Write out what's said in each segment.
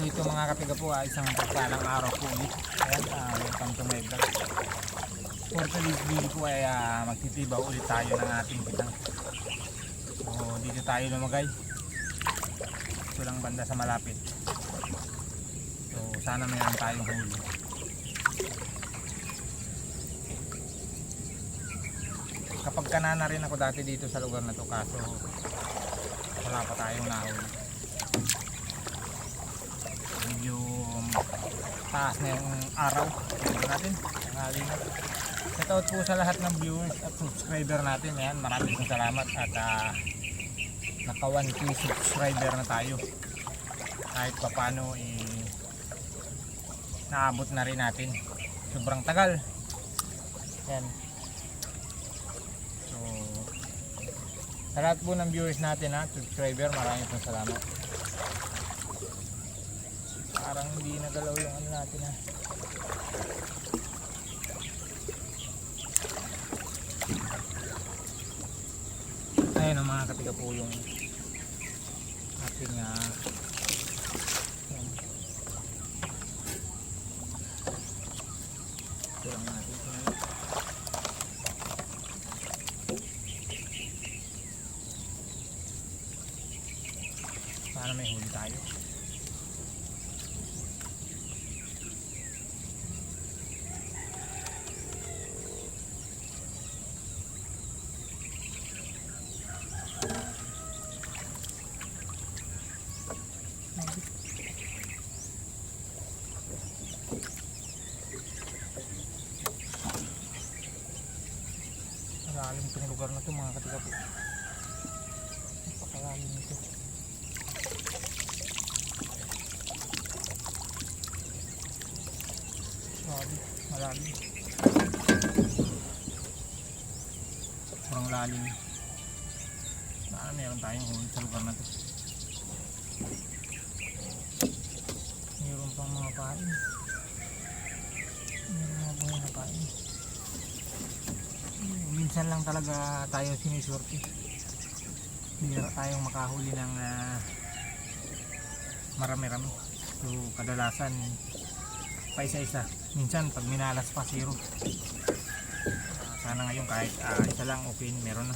So ito mga katiga po ay isang pagpalang araw po ulit. Ayan, uh, welcome to my vlog. For today's video po ay ah, magtitibaw ulit tayo ng ating kitang. So dito tayo lumagay. Ito lang banda sa malapit. So sana mayroon tayong huli. Kapag kanana rin ako dati dito sa lugar na to kaso wala pa tayong nahuli. Medyo taas na yung araw. Tignan natin. Tanghali na. Shoutout po sa lahat ng viewers at subscriber natin. Ayan, maraming pong salamat at ah, naka 1k subscriber na tayo. Kahit papano eh, naabot na rin natin. Sobrang tagal. Ayan. So, sa lahat po ng viewers natin ha, subscriber, maraming pong salamat. Parang hindi nagalaw yung ano natin ha. Ayun ang mga katiga po yung ating ah, yan. Ito lang natin. Sana may huli tayo. Malalim itong lugar na to mga katiga po. Napakalalim nito. Grabe, malalim. Sobrang lalim. Sana meron tayong huli sa lugar na to. Meron pang mga pain. Meron mga buhay na pain. Minsan lang talaga tayo sinisurti. Bihira tayong makahuli ng ah, marami-rami. So kadalasan pa isa-isa. Minsan pag minalas pa zero. Ah, sana ngayon kahit ah, isa lang okay meron na.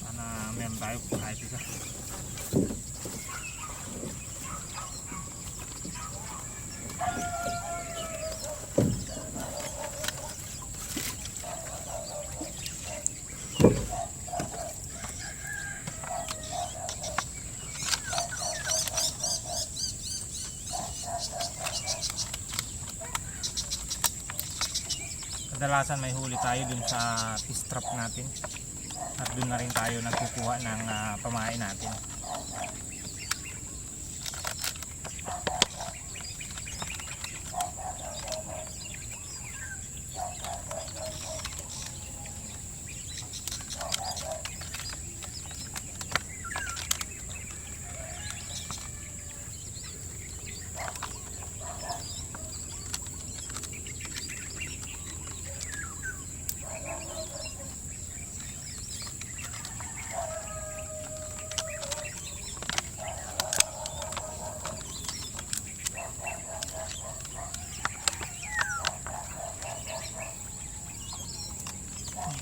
Sana meron tayo kahit isa. Kadalasan may huli tayo dun sa fish trap natin. At dun na rin tayo nagkukuha ng ah, pamain natin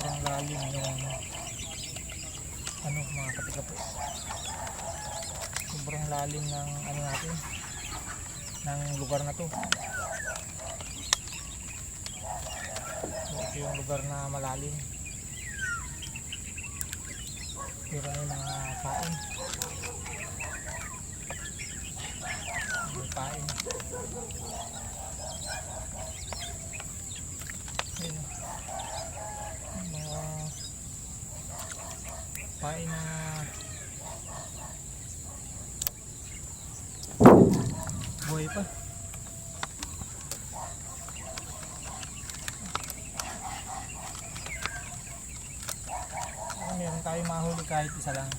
sobrang lalim yung ano mga katika po sobrang lalim ng ano natin ng lugar na to. Ito yung lugar na malalim. Pero may mga pain may pain ayun. Mga pain na buhay pa. Meron tayong mahuli kahit isa lang.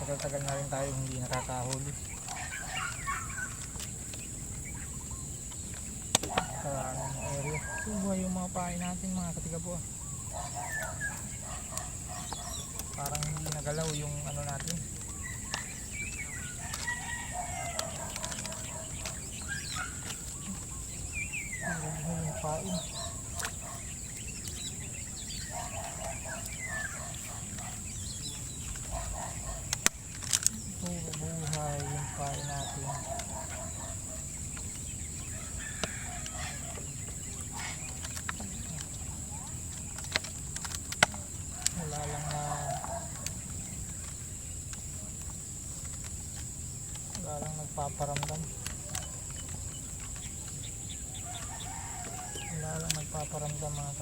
Tagal-tagal na rin tayo hindi nakakahuli. Sa aming area. So buhay yung mga pain natin mga katiga po ah. parang hindi nagalaw yung ano natin pagkain. Buhay yung pagkain natin. Wala lang wala lang nagpaparamdam. Nagpaparamdam mga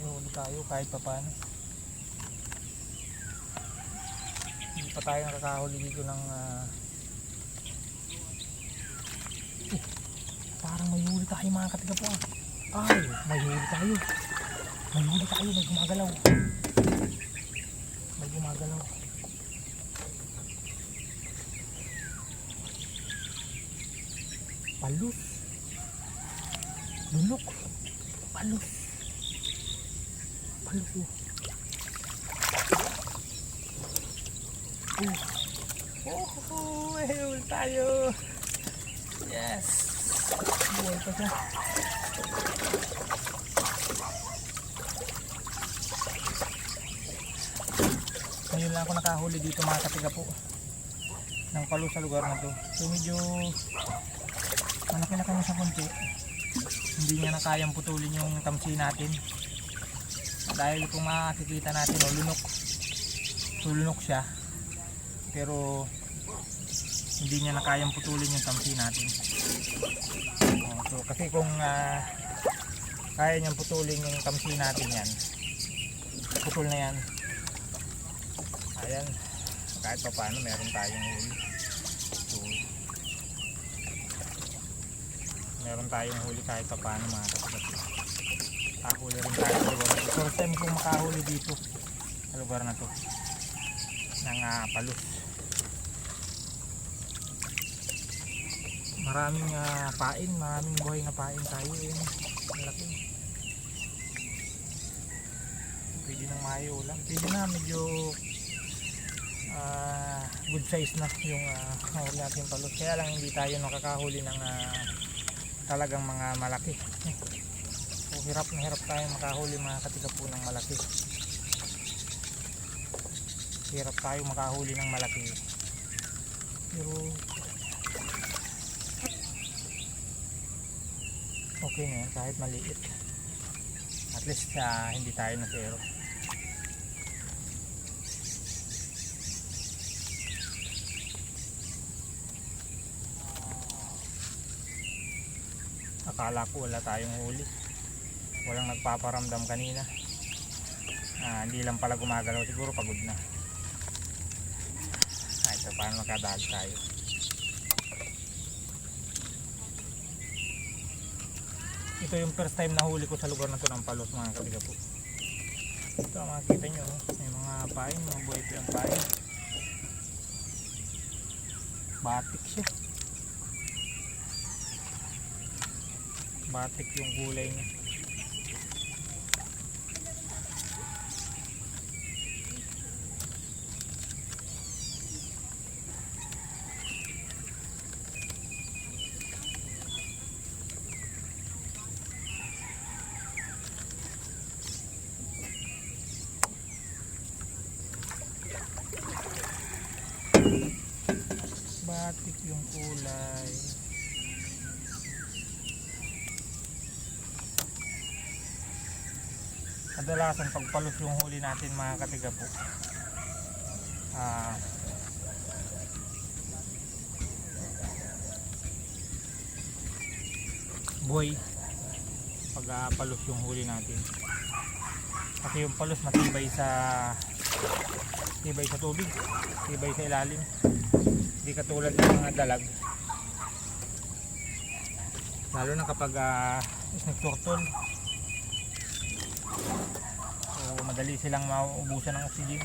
ihuli tayo kahit pa paano. Hindi pa tayo nakakahuli dito ng eh, parang may huli tayo mga katigapo ah. Ay, may huli tayo. May huli tayo, may gumagalaw. May gumagalaw. Palus. Lunok. Palus. Palus oh. Oh. Oh, may huli tayo. Yes. Buhay pa siya. Ngayon lang ako nakahuli dito mga katiga po ng palo sa lugar na to. So medyo malaki na sa konti. Hindi niya na kayang putulin yung tamsi natin. Dahil kung makikita natin, oh, lunok. Lunok siya. Pero hindi niya na kayang putulin yung tamsi natin. Oh, so kasi kung ah, kaya niyang putulin yung tamsi natin yan, putol na yan. Ayan, kahit pa paano meron tayong huli. So, meron tayong huli kahit pa paano mga kapatid. Nakahuli rin tayo sa lugar na to. First time kong makahuli dito sa lugar na to ng ah, palus. Maraming ah, pain, maraming buhay na pain tayo. Yun, malaki. Pwede nang mayo lang. Pwede na medyo ah, good size na yung uh, nahuli natin palus. Kaya lang hindi tayo nakakahuli ng ah, talagang mga malaki. So, hirap na hirap tayo makahuli mga katiga po ng malaki. Hirap tayo makahuli ng malaki. Pero okay na yan kahit maliit. At least ah, hindi tayo na akala ko wala tayong huli. Walang nagpaparamdam kanina. Ah, hindi lang pala gumagalaw. Siguro pagod na. Ay ito paano nakadahag tayo? Ito yung first time na huli ko sa lugar na to ng palos mga kabiga po. Ito makikita nyo no? may mga pain mga buhay pa yung pain. Batik batik yung kulay niya batik yung kulay kadalasan pagpalos yung huli natin mga katiga po. Ah. Buhay. Pag ah, palos yung huli natin. Kasi yung palos matibay sa tibay sa tubig tibay sa ilalim. Hindi katulad ng mga dalag. Lalo na kapag uh, snake turtle So madali silang mauubusan ng oxygen.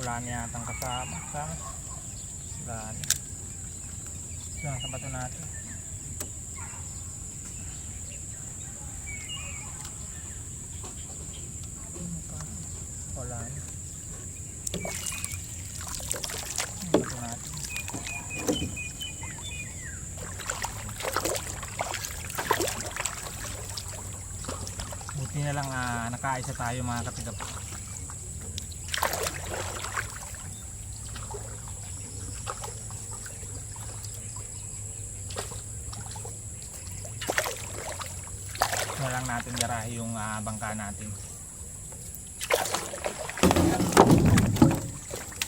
Wala na yatang kasama. Kasama. Wala na. Ito ang sabato natin. Wala. Ang sabato natin. Na lang ah, nakaisa tayo mga katigap. na lang natin garahe yung ah, bangka natin.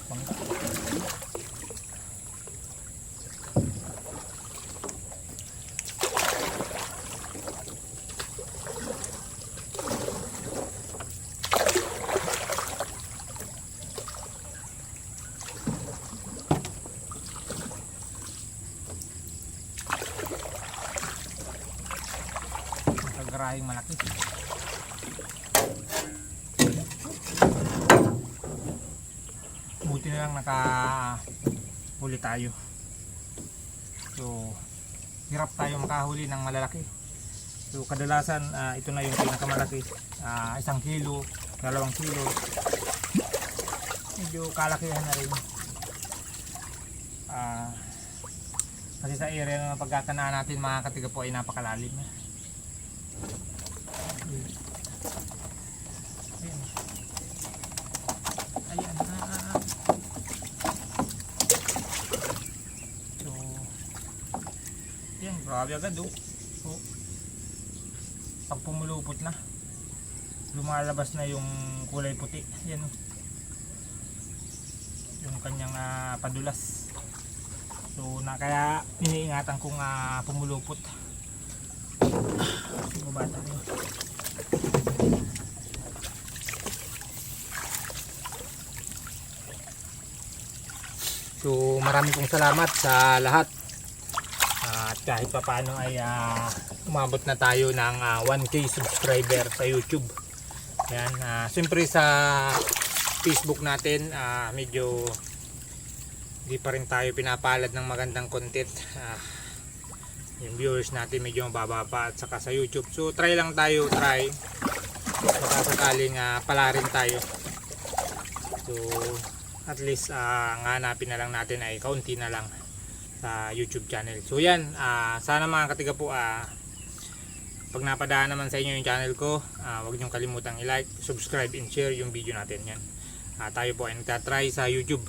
Bangka. Nakagarahing malaki. Buti na lang naka huli tayo. So, hirap tayo makahuli ng malalaki. So, kadalasan ah, ito na yung pinakamalaki. Ah, isang kilo, dalawang kilo. Medyo kalakihan na rin. Ah, kasi sa area na pagkakanaan natin mga katiga po ay napakalalim. Ayan. Ayan. ah, ah, ah. So, yan, grabe agad oh. oh. Pag pumulupot na, lumalabas na yung kulay puti. Yan oh. Yung kanyang ah, padulas. So, na kaya iniingatan kong ah, pumulupot. Bata niyo. So marami pong salamat sa lahat. Ah, At kahit pa paano ay ah, umabot na tayo ng ah, 1k subscriber sa YouTube. Yan, ah, siyempre sa Facebook natin ah, medyo hindi pa rin tayo pinapalad ng magandang content. Ah, yung viewers natin medyo mababa pa at saka sa YouTube. So try lang tayo, try. Baka sakaling ah, pala rin tayo. So at least ah, ang hanapin na lang natin ay kaunti na lang sa YouTube channel. So yan, ah, sana mga katiga po ah, pag napadaan naman sa inyo yung channel ko, ah, huwag niyong kalimutang i-like, subscribe and share yung video natin yan. Ah, tayo po ay nagtatry sa YouTube.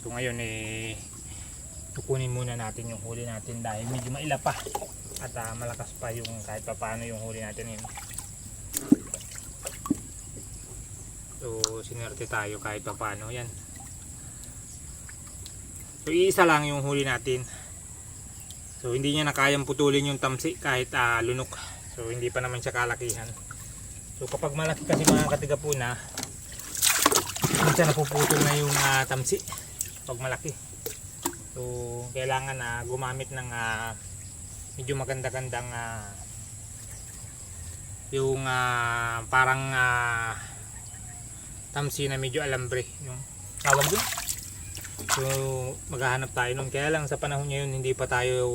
So ngayon eh kukunin muna natin yung huli natin dahil medyo maila pa at ah, malakas pa yung kahit pa paano yung huli natin yun. So sinerte tayo kahit pa paano yan. So iisa lang yung huli natin. So hindi niya na kayang putulin yung tamsi kahit ah, lunok. So hindi pa naman siya kalakihan. So kapag malaki kasi mga katigapuna, minsan napuputol na yung ah, tamsi pag malaki. So kailangan na gumamit ng ah, medyo maganda-gandang ah, yung ah, parang ah, tamsi na medyo alambre yung tawag doon. So maghahanap tayo nun. Kaya lang sa panahon ngayon hindi pa tayo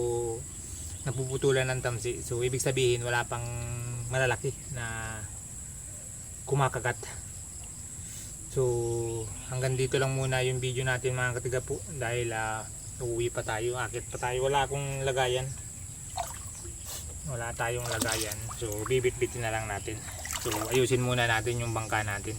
napuputulan ng tamsi. So ibig sabihin wala pang malalaki na kumakagat. So hanggang dito lang muna yung video natin mga katiga po dahil ah, uuwi pa tayo, akit pa tayo. Wala akong lagayan. Wala tayong lagayan. So bibit-bitin na lang natin. So ayusin muna natin yung bangka natin.